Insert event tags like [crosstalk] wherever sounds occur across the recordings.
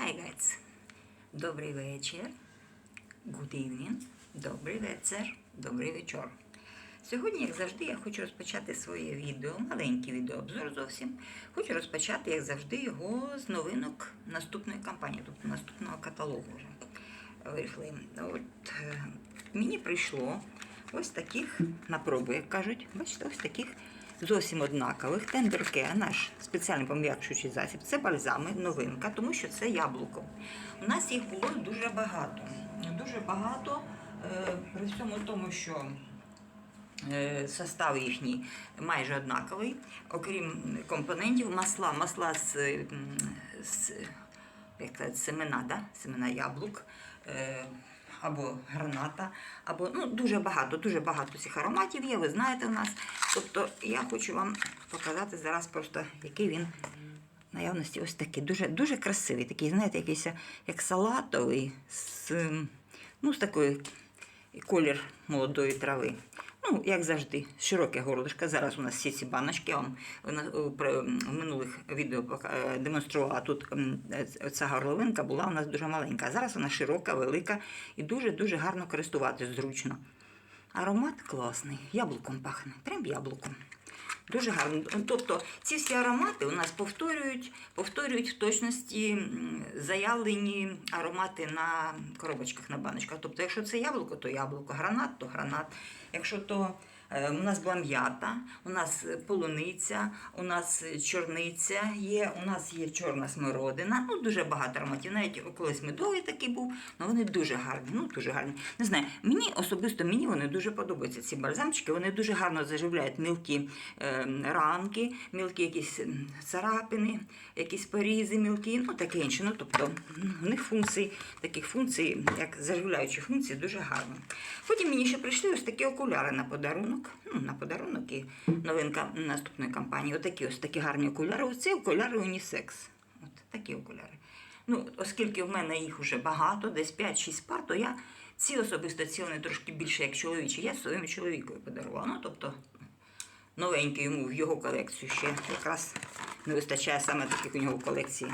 Hi guys. Добрий вечір. Good evening. Добрий вечір. Добрий вечір. Сьогодні, як завжди, я хочу розпочати своє відео, маленький відеообзор зовсім. Хочу розпочати, як завжди, його з новинок наступної кампанії, тобто наступного каталогу вийшли. От е, мені прийшло ось таких на пробу, як кажуть, бачите, ось таких зовсім однакових. Тендерке, наш спеціальний пом'якшуючий засіб, це бальзами, новинка, тому що це яблуко. У нас їх було дуже багато. Дуже багато, е, при всьому тому, що е, состав їхній майже однаковий, окрім компонентів, масла, масла з, з як сказати, семена, да? семена яблук. Або граната, або ну дуже багато, дуже багато цих ароматів є, ви знаєте в нас. Тобто я хочу вам показати зараз просто, який він наявності ось такий. Дуже, дуже красивий, такий, знаєте, якийсь як салатовий, з, ем, ну, з такою колір молодої трави. Ну, як завжди, широке горлишко. Зараз у нас всі ці баночки. Я вам в минулих відео е, демонструвала. Тут е, ця горловинка була у нас дуже маленька. Зараз вона широка, велика і дуже-дуже гарно користуватись зручно. Аромат класний, яблуком пахне, прям яблуком. Дуже гарно. Тобто ці всі аромати у нас повторюють, повторюють в точності заявлені аромати на коробочках, на баночках. Тобто, якщо це яблуко, то яблуко, гранат, то гранат. Якщо то у нас була м'ята, у нас полуниця, у нас чорниця є, у нас є чорна смородина. Ну, дуже багато ароматів. Навіть колись медовий такий був, але вони дуже гарні. Ну, дуже гарні. Не знаю, мені особисто мені вони дуже подобаються. Ці бальзамчики, вони дуже гарно заживляють мілкі е, ранки, мілкі якісь царапини, якісь порізи мілкі, ну таке інше. Ну, тобто у них функцій, таких функцій, як заживляючі функції, дуже гарно. Потім мені ще прийшли ось такі окуляри на подарунок. Ну, на подарунок і новинка наступної кампанії. Отакі ось такі гарні окуляри. Це окуляри унісекс. От такі окуляри. Ну, оскільки в мене їх вже багато, десь 5-6 пар, то я ці особисто ці трошки більше, як чоловічі. Я своєму чоловікові подарувала. Ну, тобто, новенький йому в його колекцію ще якраз не вистачає саме таких у нього колекції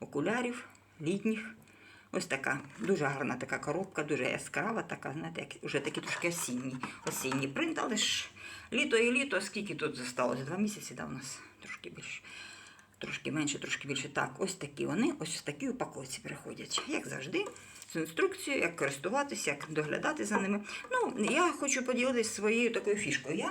окулярів, літніх. Ось така дуже гарна така коробка, дуже яскрава, така, знаєте, як вже такі трошки осінні, осінній принт, але ж літо і літо, скільки тут зосталося? Два місяці да, у нас трошки більше. Трошки менше, трошки більше. Так, ось такі вони, ось в такій упаковці приходять. Як завжди, з інструкцією, як користуватися, як доглядати за ними. Ну, я хочу поділитися своєю такою фішкою. Я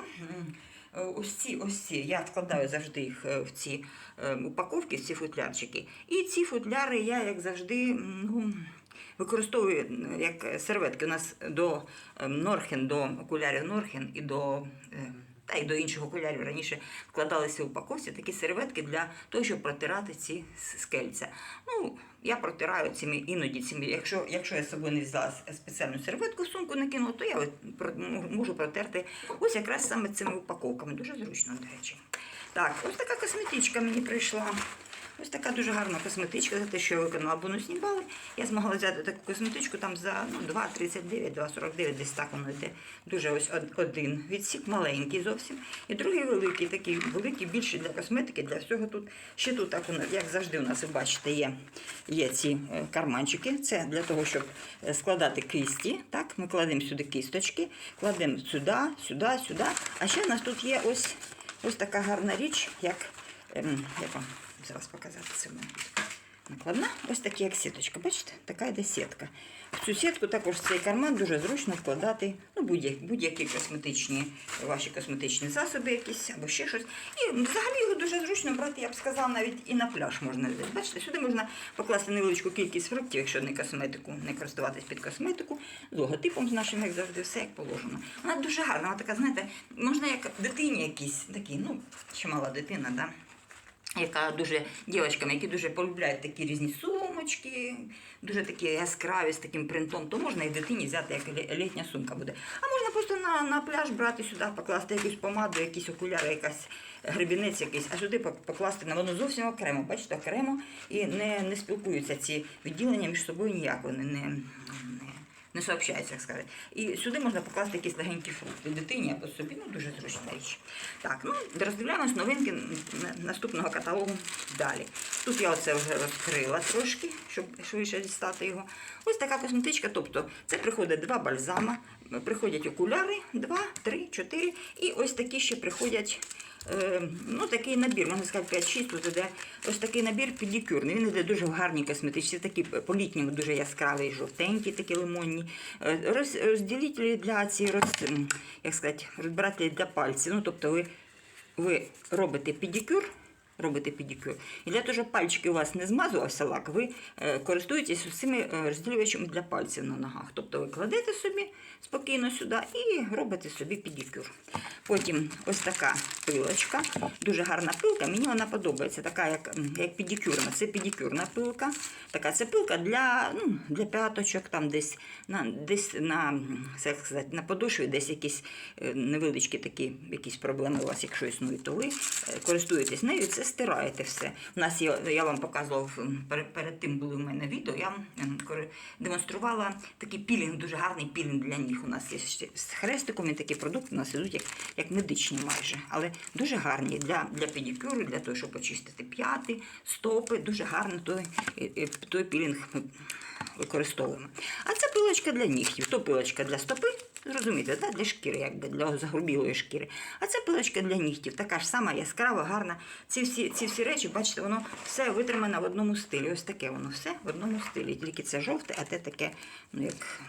ось ці, ось ці, я вкладаю завжди їх е, в ці е, упаковки, в ці футлярчики. І ці футляри я, як завжди, ну, використовую як серветки. У нас до е, Норхен, до окулярів Норхен і до. Та й до інших окулярів раніше вкладалися в упаковці такі серветки для того, щоб протирати ці скельця. Ну, я протираю цими іноді цими. Якщо, якщо я з собою не взяла спеціальну серветку в сумку накинула, то я можу протерти ось якраз саме цими упаковками. Дуже зручно, до речі. Так, ось така косметичка мені прийшла. Ось така дуже гарна косметичка за те, що я виконала бонусні бали. Я змогла взяти таку косметичку там за ну, 2,39, 2,49, десь так воно йде. Дуже ось один відсік, маленький зовсім. І другий великий, такий великий, більший для косметики, для всього тут. Ще тут, так, як завжди, у нас, ви бачите, є, є ці е, карманчики. Це для того, щоб е, складати кисті. Так, ми кладемо сюди кісточки, кладемо сюди, сюди, сюди. А ще в нас тут є ось, ось така гарна річ, як, ем, як зараз показати це. Накладна, ось така як сіточка. Бачите, така йде сітка. В цю сітку також цей карман дуже зручно вкладати ну, будь-які будь-які косметичні, ваші косметичні засоби якісь або ще щось. І взагалі його дуже зручно брати, я б сказала, навіть і на пляж можна взяти. Бачите, сюди можна покласти невеличку кількість фруктів, якщо не косметику, не користуватись під косметику, з логотипом з нашим, як завжди, все як положено. Вона дуже гарна, вона така, знаєте, можна як дитині якісь такі, ну, ще мала дитина, да? Яка дуже дівчаткам, які дуже полюбляють такі різні сумочки, дуже такі яскраві з таким принтом, то можна і дитині взяти, як літня сумка буде. А можна просто на, на пляж брати сюди, покласти якусь помаду, якісь окуляри, якась гребінець якийсь, а сюди покласти на воно зовсім окремо. Бачите, окремо і не, не спілкуються ці відділення між собою ніяк. Вони не, не не сообщається, як сказати. І сюди можна покласти якісь легенькі фрукти дитині або собі. Ну, дуже зручна річ. Так, ну, роздивляємось новинки наступного каталогу далі. Тут я оце вже розкрила трошки, щоб швидше дістати його. Ось така косметичка. Тобто це приходить два бальзама, приходять окуляри, два, три, чотири. І ось такі ще приходять. Е, Ну, такий набір, можна сказати, 5-6 тут іде ось такий набір педикюрний. Він іде дуже в гарній косметичці, такі по-літньому дуже яскравий, жовтенькі, такі лимонні. Е, Роз, розділителі для ці роз, як сказати, розбирателі для пальців. Ну, тобто ви, ви робите педикюр, робите педикюр. І для того, щоб пальчики у вас не змазувався лак, ви е, користуєтесь цими е, розділювачами для пальців на ногах. Тобто ви кладете собі спокійно сюди і робите собі педикюр. Потім ось така пилочка, дуже гарна пилка. Мені вона подобається, така як, як педикюрна. Це педикюрна пилка. Така це пилка для, ну, для п'яточок, там десь на, десь на, як сказати, на подошві, десь якісь е, невеличкі такі якісь проблеми у вас, якщо існують, то ви користуєтесь нею і це стираєте все. У нас є, я вам показував перед, тим були в мене відео. Я демонструвала такий пілінг, дуже гарний пілінг для ніг. У нас є ще з хрестиком і такі продукти у нас ідуть як, як медичні майже, але дуже гарні для, для педикюру, для того, щоб почистити п'яти, стопи. Дуже гарний той, е, е, той пілінг використовуємо. А це пилочка для нігтів, то пилочка для стопи. Зрозумієте, да? для шкіри, якби для загрубілої шкіри. А це пилочка для нігтів, така ж сама яскрава, гарна. Ці всі, ці всі речі, бачите, воно все витримано в одному стилі. Ось таке воно все в одному стилі. Тільки це жовте, а те таке, ну як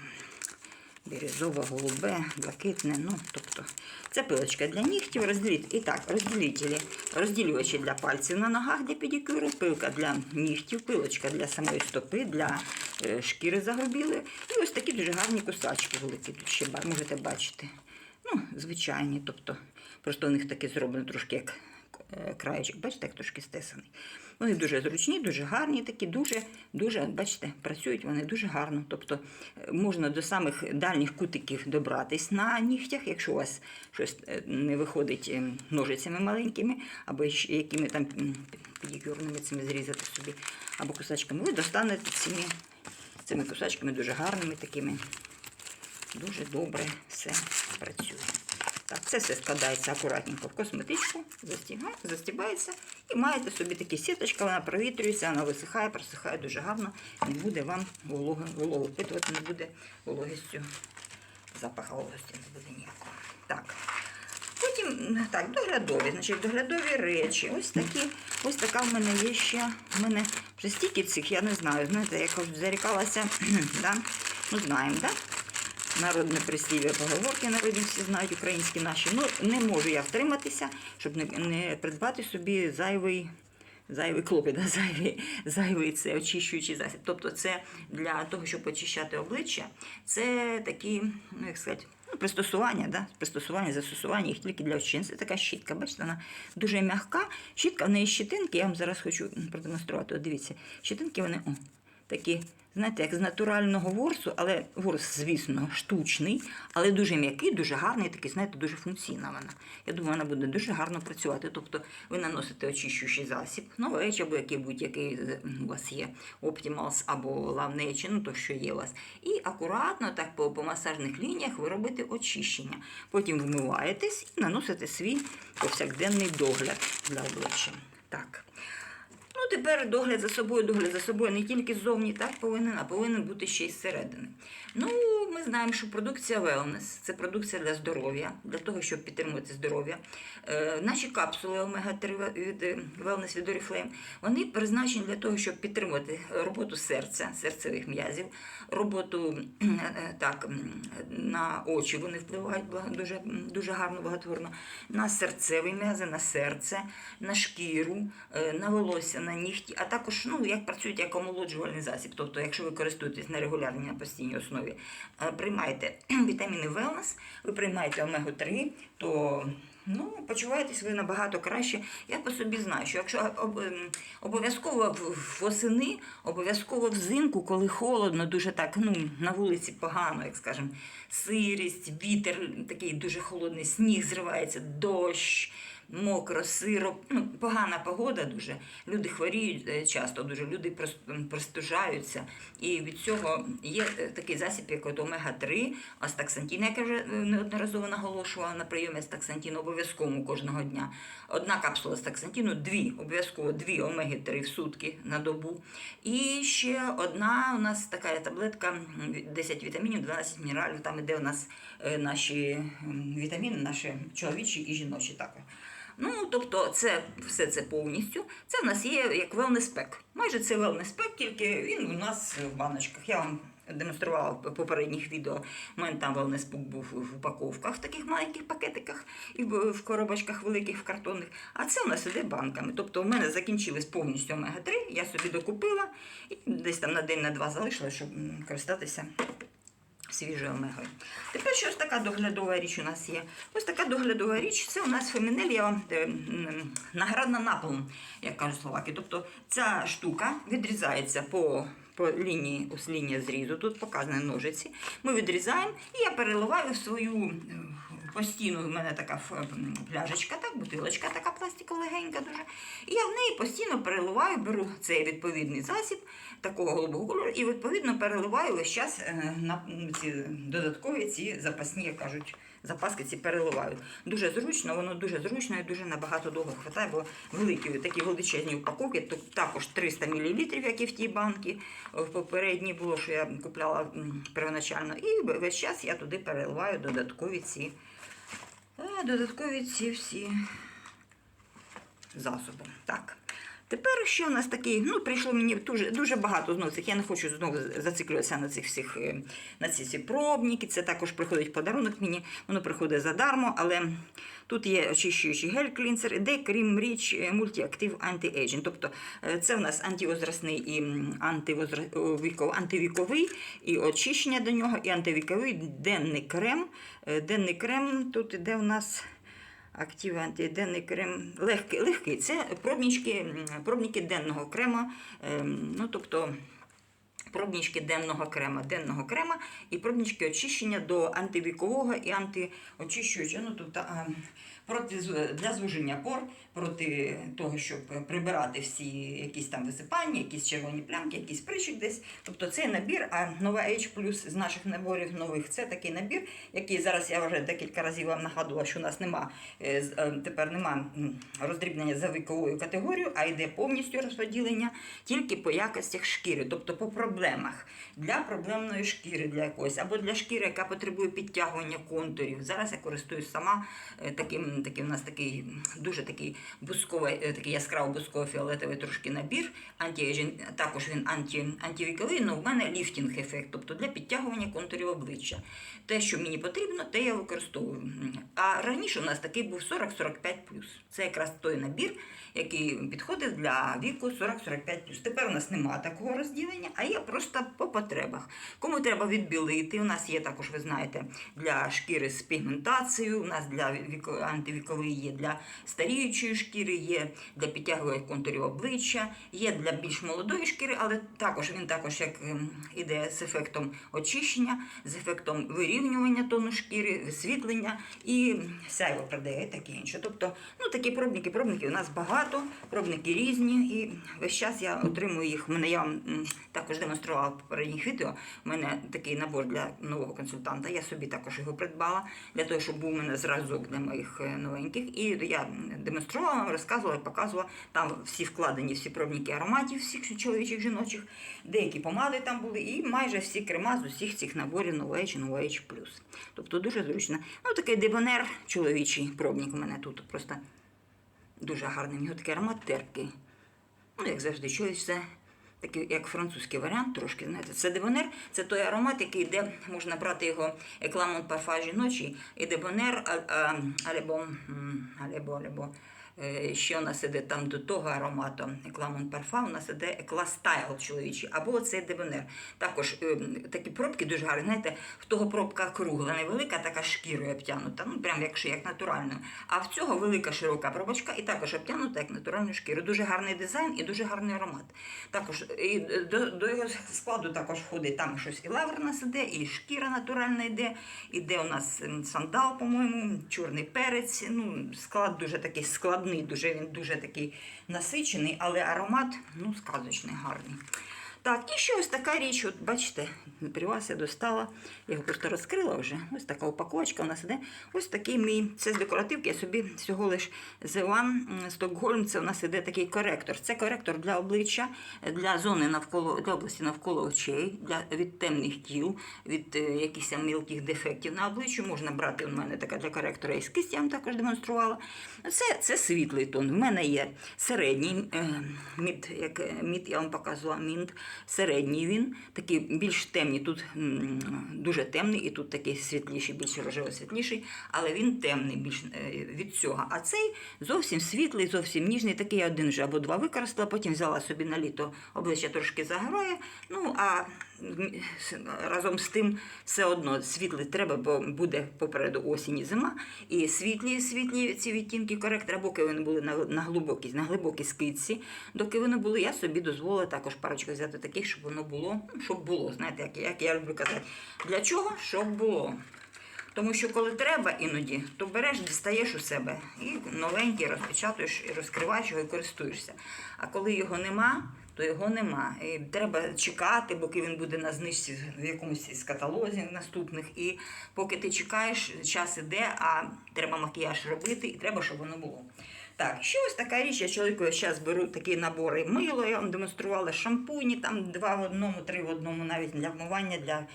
бірюзове, голубе, блакитне. Ну, тобто, це пилочка для нігтів. Розділіть. І так, розділителі, розділювачі для пальців на ногах для педикюру, пилка для нігтів, пилочка для самої стопи, для е, шкіри загрубілої. І ось такі дуже гарні кусачки великі. Тут ще можете бачити. Ну, звичайні, тобто, просто у них таке зроблено трошки як е, краєчок, бачите, як трошки стесаний. Вони дуже зручні, дуже гарні, такі, дуже, дуже, бачите, працюють вони дуже гарно. Тобто е, можна до самих дальніх кутиків добратись на нігтях, якщо у вас щось е, не виходить е, ножицями маленькими, або якими там педикюрними цими зрізати собі, або кусачками, ви достанете цими, цими кусачками дуже гарними такими. Дуже добре все працює. Так, це все складається акуратненько в косметичку, застібається і маєте собі такі сіточка, вона провітрюється, вона висихає, просихає дуже гарно, не буде вам вологи, вологу впитувати, не буде вологістю, запаха вологості не буде ніякого. Так. Потім так, доглядові, значить, доглядові речі. Ось такі, ось така в мене є ще. В мене вже стільки цих, я не знаю. Знаєте, я кажу, зарікалася, [clears throat] да? ну знаємо, да? Народне прислів'я поговорки народні всі знають, українські наші. Ну, не можу я втриматися, щоб не, не придбати собі зайвий. Зайвий клопіт, зайвий, зайвий це очищуючий засіб. Тобто це для того, щоб очищати обличчя, це такі, ну як сказати, ну, пристосування, да? пристосування, застосування їх тільки для очищення. Це така щітка. Бачите, вона дуже м'яка. Щітка, в неї щитинки, я вам зараз хочу продемонструвати. От дивіться, щитинки вони о, такі, знаєте, як з натурального ворсу, але ворс, звісно, штучний, але дуже м'який, дуже гарний, такий, знаєте, дуже функційна вона. Я думаю, вона буде дуже гарно працювати. Тобто ви наносите очищуючий засіб, новеч або який будь-який у вас є Optimals або Lawnage, ну то, що є у вас. І акуратно так по, по масажних лініях ви робите очищення. Потім вмиваєтесь і наносите свій повсякденний догляд для обличчя. Так. Ну, тепер догляд за собою, догляд за собою не тільки ззовні так повинен, а повинен бути ще й зсередини. Ну, ми знаємо, що продукція Wellness – це продукція для здоров'я, для того, щоб підтримувати здоров'я. Е, наші капсули омега-3 від е, Wellness від Oriflame, вони призначені для того, щоб підтримувати роботу серця, серцевих м'язів, роботу е, е, так, на очі вони впливають дуже, дуже гарно, багатворно, на серцеві м'язи, на серце, на шкіру, на волосся, на нігті, а також ну, як працюють як омолоджувальний засіб. Тобто, якщо ви користуєтесь на регулярній на постійній основі, е, приймаєте [clears throat] вітаміни Wellness, ви приймаєте омегу-3, то ну, почуваєтесь ви набагато краще. Я по собі знаю, що якщо ем, обов'язково восени, обов'язково взимку, коли холодно, дуже так, ну, на вулиці погано, як скажемо, сирість, вітер такий дуже холодний, сніг зривається, дощ. Мокро, сиро, ну, погана погода дуже. Люди хворіють е, часто дуже, люди простужаються. І від цього є е, такий засіб, як от омега-3, астаксантин, як я вже неодноразово наголошувала на прийомі астаксантину обов'язково кожного дня. Одна капсула астаксантину, дві, обов'язково дві омеги-3 в сутки на добу. І ще одна у нас така таблетка, 10 вітамінів, 12 мінералів, там іде у нас е, наші вітаміни, наші чоловічі і жіночі також. Ну, тобто, це все це повністю. Це в нас є як wellness pack. Майже це wellness pack, тільки він у нас в баночках. Я вам демонструвала в попередніх відео. У мене там wellness pack був в упаковках, в таких маленьких пакетиках і в коробочках великих, в картонних. А це у нас іде банками. Тобто, у мене закінчились повністю омега-3, я собі докупила і десь там на день на два залишила, щоб користатися свіжою омегою. Тепер ще ось така доглядова річ у нас є? Ось така доглядова річ, це у нас фемінель, я вам е, наградна наполом, як кажуть словаки. Тобто ця штука відрізається по, по лінії, ось лінія зрізу, тут показані ножиці. Ми відрізаємо і я переливаю в свою е, постійну, в мене така пляшечка, так, бутилочка така пластикова легенька дуже. І я в неї постійно переливаю, беру цей відповідний засіб такого голубого кольору і відповідно переливаю весь час е, на ці додаткові ці запасні, як кажуть, запаски ці переливаю. Дуже зручно, воно дуже зручно і дуже набагато довго хватає, бо великі такі величезні упаковки, то також 300 мл, як і в тій банці. В попередній було, що я купляла первоначально. І весь час я туди переливаю додаткові ці, е, додаткові ці всі засоби. Так. Тепер ще у нас такий, ну, прийшло мені дуже, дуже багато знову цих. Я не хочу знову зациклюватися на цих всіх е, на ці всі пробники. Це також приходить подарунок мені, воно приходить задармо, але тут є очищуючий гель-клінсер, де крім річ мультиактив антиейджинг. Тобто е, це у нас антивозрастний і віко- антивіковий, і очищення до нього, і антивіковий денний крем. Е, Денний крем тут іде у нас. Актив антиденний крем легкий, легкий. Це пробнички, пробники денного крема. ем, Ну, тобто пробнички денного крема, денного крема і пробнички очищення до антивікового і антиочищуючого. Ну, тобто, проти, для звуження пор, проти того, щоб прибирати всі якісь там висипання, якісь червоні плямки, якийсь прищик десь. Тобто цей набір, а нова H плюс з наших наборів нових це такий набір, який зараз я вже декілька разів вам нагадувала, що у нас нема е, е, тепер нема роздрібнення за віковою категорією, а йде повністю розподілення тільки по якостях шкіри, тобто по проблемах для проблемної шкіри для якоїсь, або для шкіри, яка потребує підтягування контурів. Зараз я користуюсь сама е, таким, у нас такий дуже такий бусковий, е, такий яскраво бусково фіолетовий трошки набір. Антіейджинг, також він анті, антивіковий, але в мене ліфтінг ефект, тобто для підтягування контурів обличчя. Те, що мені потрібно, те я використовую. А раніше у нас такий був 40-45 Це якраз той набір, який підходить для віку 40-45 Тепер у нас немає такого розділення, а є просто по потребах. Кому треба відбілити, у нас є також, ви знаєте, для шкіри з пігментацією, у нас для антивікової є для старіючої шкіри, є для підтягування контурів обличчя, є для більш молодої шкіри, але також він також як ем, іде з ефектом очищення, з ефектом вирівнювання тону шкіри, висвітлення і сяйво продає таке інше. Тобто, ну такі пробники, пробники у нас багато, пробники різні, і весь час я отримую їх. Мене я також демонструвала в попередніх відео. У мене такий набор для нового консультанта. Я собі також його придбала для того, щоб був у мене зразок для моїх е, новеньких. І я демонструвала, розказувала, показувала. Там всі вкладені, всі пробники ароматів, всіх чоловічих, жіночих, деякі помади там були, і майже всі крема з усіх цих наборів No Age Plus. Тобто дуже зручно. Ну, такий дебонер чоловічий пробник у мене тут просто дуже гарний. У нього такий аромат терпкий. Ну, як завжди, щось це такий, як французький варіант, трошки, знаєте. Це дебонер, це той аромат, який йде, можна брати його екламон парфа жіночий, і дебонер, або, або, або Е, Ще у нас іде там до того аромату Екламон Парфа, у нас іде Екла Стайл чоловічий, або цей Дебонер. Також е, такі пробки дуже гарні. Знаєте, в того пробка кругла, невелика, така шкірою обтянута, ну прям як, як натурально. А в цього велика широка пробочка і також обтянута як натуральну шкіру. Дуже гарний дизайн і дуже гарний аромат. Також і до, до його складу також входить там щось і лавр у нас іде, і шкіра натуральна йде, іде у нас сандал, по-моєму, чорний перець. Ну, склад дуже такий складний, дуже він дуже такий насичений, але аромат ну, сказочний, гарний. Так, і ще ось така річ, от бачите, при вас я достала, я його просто розкрила вже. Ось така упаковочка у нас іде. Ось такий мій. Це з декоративки, я собі всього лиш The One Stockholm, це у нас іде такий коректор. Це коректор для обличчя, для зони навколо для області навколо очей, для від темних тіл, від е, якихось мілких дефектів на обличчі. Можна брати у мене така для коректора із кисть, я вам також демонструвала. Це, це світлий тон. В мене є середній е, мід, як е, мід, я вам показувала мінт. Середній він, такий більш темний, тут дуже темний, і тут такий світліший, більш рожево-світліший, але він темний більш е, від цього. А цей зовсім світлий, зовсім ніжний. Такий я один вже або два використала, потім взяла собі на літо обличчя трошки заграє. Ну а разом з тим все одно світлий треба, бо буде попереду осінь і зима. І світлі, світлі ці відтінки коректора, поки вони були на, на глибокій, на глибокій скидці, доки вони були, я собі дозволила також парочку взяти таких, щоб воно було, ну, щоб було, знаєте, як, як я люблю казати. Для чого? Щоб було. Тому що коли треба іноді, то береш, дістаєш у себе і новенький розпечатуєш, і розкриваєш його і користуєшся. А коли його нема, то його нема. І треба чекати, поки він буде на знижці в якомусь із каталозів наступних. І поки ти чекаєш, час іде, а треба макіяж робити, і треба, щоб воно було. Так, ще ось така річ, я чоловіку зараз беру такі набори мило, я вам демонструвала шампуні, там два в одному, три в одному, навіть для вмивання, для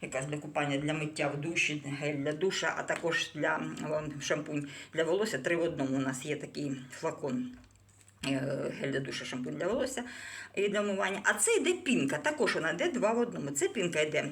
якась для купання, для миття в душі, гель для душа, а також для шампунь для волосся. Три в одному у нас є такий флакон. Е, Гель для душа, шампунь для волосся і для вмивання. А це йде пінка. Також вона йде два в одному. Це пінка йде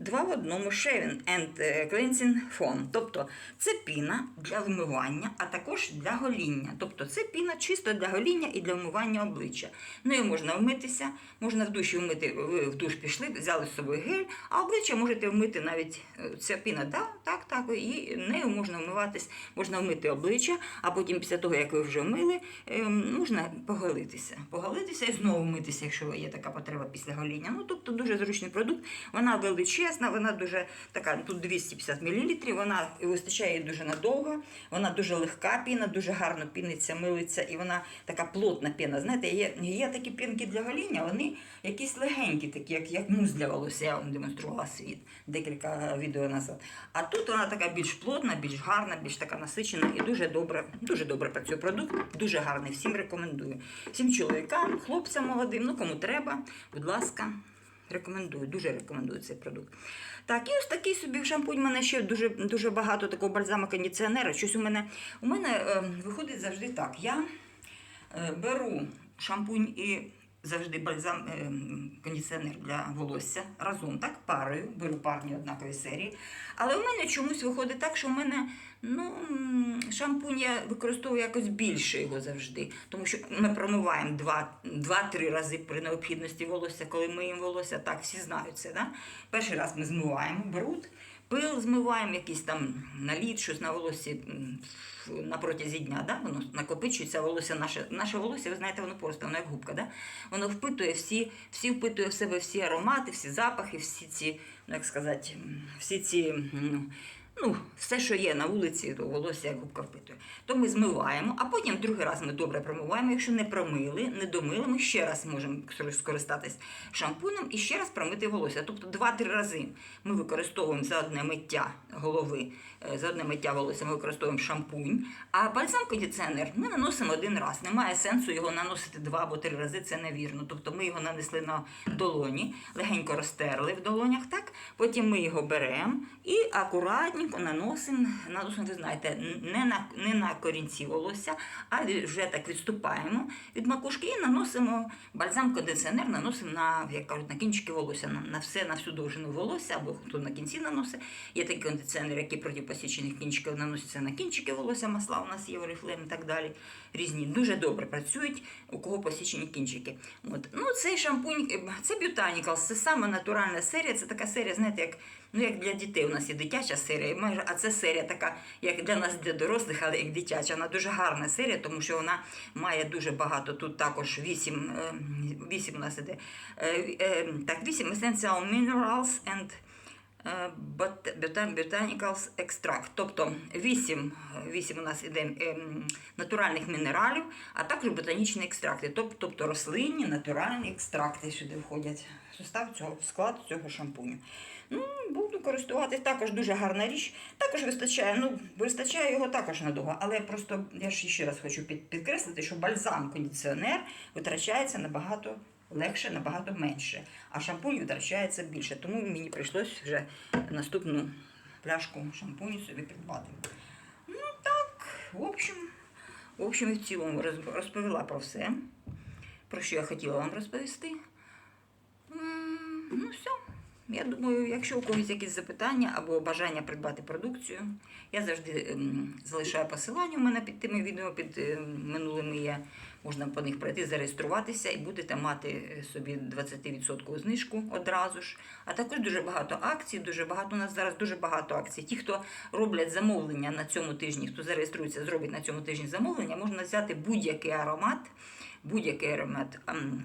два в одному Shaving and Cleansing Foam. Тобто це піна для вмивання, а також для гоління. Тобто це піна чисто для гоління і для вмивання обличчя. Нею можна вмитися, можна в душі вмити, ви в душ пішли, взяли з собою гель, а обличчя можете вмити навіть е, ця піна, да, так, так, і нею можна вмиватись, можна вмити обличчя, а потім після того, як ви вже вмили, ем, можна поголитися. Поголитися і знову вмитися, якщо є така потреба після гоління. Ну, тобто дуже зручний продукт. Вона величезна, вона дуже така, тут 250 мл, вона вистачає дуже надовго, вона дуже легка піна, дуже гарно піниться, милиться, і вона така плотна піна. Знаєте, є, є такі пінки для гоління, вони якісь легенькі, такі, як, як муз для волосся. Я вам демонструвала світ декілька відео назад. А тут вона така більш плотна, більш гарна, більш така насичена і дуже добре, дуже добре працює продукт, дуже гарний. Всім рекомендую. Всім чоловікам, хлопцям молодим, ну кому треба, будь ласка. Рекомендую, дуже рекомендую цей продукт. Так, і ось такий собі шампунь. У мене ще дуже, дуже багато такого бальзама кондиціонера. Щось у мене у мене е, виходить завжди так. Я е, беру шампунь і завжди бальзам е, кондиціонер для волосся разом, так, парою, беру парні однакові серії. Але у мене чомусь виходить так, що в мене ну, шампунь я використовую якось більше його завжди. Тому що ми промиваємо два- два-три рази при необхідності волосся, коли миємо волосся. Так, всі знають це. Да? Перший раз ми змиваємо бруд, пил змиваємо, якийсь там наліт, щось на волосі на протязі дня, да? воно накопичується волосся, наше, наше волосся, ви знаєте, воно просто, воно як губка, да? воно впитує всі, всі впитує в себе всі аромати, всі запахи, всі ці, ну як сказати, всі ці. м, Ну, все, що є на вулиці, то волосся як губка впитує. То ми змиваємо, а потім другий раз ми добре промиваємо. Якщо не промили, не домили, ми ще раз можемо скористатись шампунем і ще раз промити волосся. Тобто два-три рази ми використовуємо за одне миття голови, е, за одне миття волосся ми використовуємо шампунь, а бальзам кондиціонер ми наносимо один раз. Немає сенсу його наносити два або три рази, це невірно. Тобто ми його нанесли на долоні, легенько розтерли в долонях, так? потім ми його беремо і акуратненько наносимо, наносимо, ви знаєте, не на, не на корінці волосся, а вже так відступаємо від макушки і наносимо бальзам кондиціонер, наносимо на, як кажуть, на кінчики волосся, на, на все, на всю довжину волосся, або хто на кінці наносить. Є такий кондиціонер, який проти посічених кінчиків наноситься на кінчики волосся, масла у нас є орифлем і так далі. Різні дуже добре працюють, у кого посічені кінчики. От. Ну, цей шампунь, е, це Botanicals, це саме натуральна серія. Це така серія, знаєте, як, ну, як для дітей. У нас є дитяча серія, майже, а це серія така, як для нас, для дорослих, але як дитяча. Вона дуже гарна серія, тому що вона має дуже багато. Тут також 8, 8 у нас іде. е, е, Так, 8 Essential Minerals and е, Botanicals Extract. Тобто 8, 8 у нас іде ем, натуральних мінералів, а також ботанічні екстракти, тобто рослинні натуральні екстракти сюди входять состав цього в склад цього шампуню. Ну, буду користуватись також дуже гарна річ. Також вистачає, ну, вистачає його також надовго, але просто я ж ще раз хочу підкреслити, що бальзам-кондиціонер витрачається набагато легше, набагато менше, а шампунь витрачається більше. Тому мені прийшлось вже наступну пляшку шампуню собі придбати. Ну так, в общем, в общем і в цілому розповіла про все, про що я хотіла вам розповісти. Ну, все. Я думаю, якщо у когось якісь запитання або бажання придбати продукцію, я завжди залишаю посилання у мене під тими відео, під ем, минулими є. Можна по них пройти, зареєструватися і будете мати е, собі 20% знижку одразу ж. А також дуже багато акцій, дуже багато у нас зараз дуже багато акцій. Ті, хто роблять замовлення на цьому тижні, хто зареєструється, зробить на цьому тижні замовлення, можна взяти будь-який аромат, будь-який аромат. ем,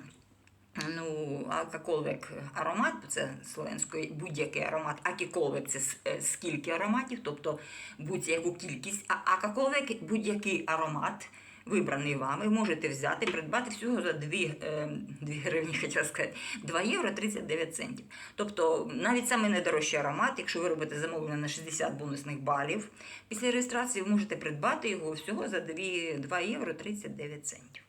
Ну, акаколвек аромат, це словенською будь-який аромат. Акіколвек це е, скільки ароматів, тобто будь-яку кількість. А акаколвек будь-який аромат, вибраний вами, можете взяти, придбати всього за 2, 2 гривні, [laughs] хотіла сказати, 2 євро 39 центів. Тобто навіть самий найдорожчий аромат, якщо ви робите замовлення на 60 бонусних балів, після реєстрації ви можете придбати його всього за 2, 2 євро 39 центів.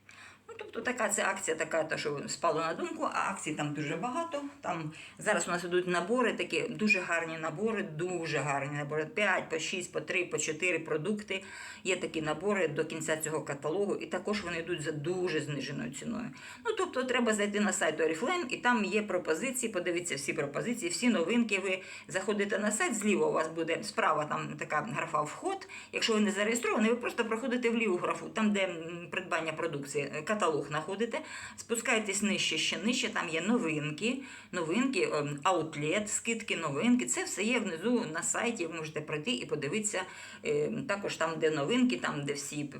Ну, тобто така це акція, така, та, що спало на думку, а акцій там дуже багато. Там зараз у нас ідуть набори, такі дуже гарні набори, дуже гарні набори. 5, по 6, по 3, по 4 продукти. Є такі набори до кінця цього каталогу, і також вони йдуть за дуже зниженою ціною. Ну, тобто треба зайти на сайт Oriflame, і там є пропозиції, подивіться всі пропозиції, всі новинки. Ви заходите на сайт, зліва у вас буде справа там така графа вход. Якщо ви не зареєстровані, ви просто проходите в ліву графу, там, де придбання продукції, каталог знаходите, спускаєтесь нижче, ще нижче, там є новинки, новинки, ем, аутлет, скидки, новинки. Це все є внизу на сайті. Ви можете пройти і подивитися. е, Також там, де новинки, там, де всі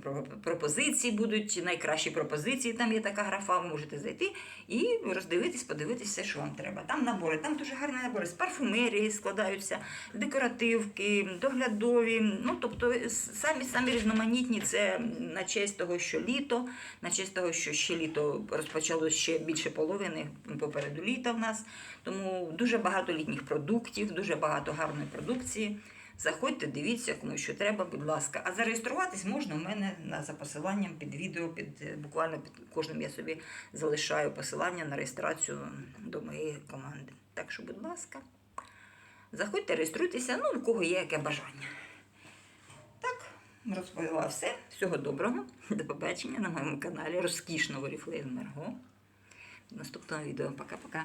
пропозиції будуть, найкращі пропозиції, там є така графа, ви можете зайти і роздивитись, подивитись все, що вам треба. Там набори, там дуже гарні набори з парфумерії складаються, декоративки, доглядові. Ну, тобто самі самі різноманітні це на честь того, що літо, на честь того, що ще літо розпочалось ще більше половини попереду літа в нас. Тому дуже багато літніх продуктів, дуже багато гарної продукції. Заходьте, дивіться, кому що треба, будь ласка. А зареєструватись можна у мене за посиланням під відео, під е, буквально під кожним я собі залишаю посилання на реєстрацію до моєї команди. Так що, будь ласка, заходьте, реєструйтеся, ну, у кого є яке бажання. Так, розповіла все. Всього доброго. До побачення на моєму каналі. Розкішно Оріфлейм Марго. Наступного відео. Пока-пока.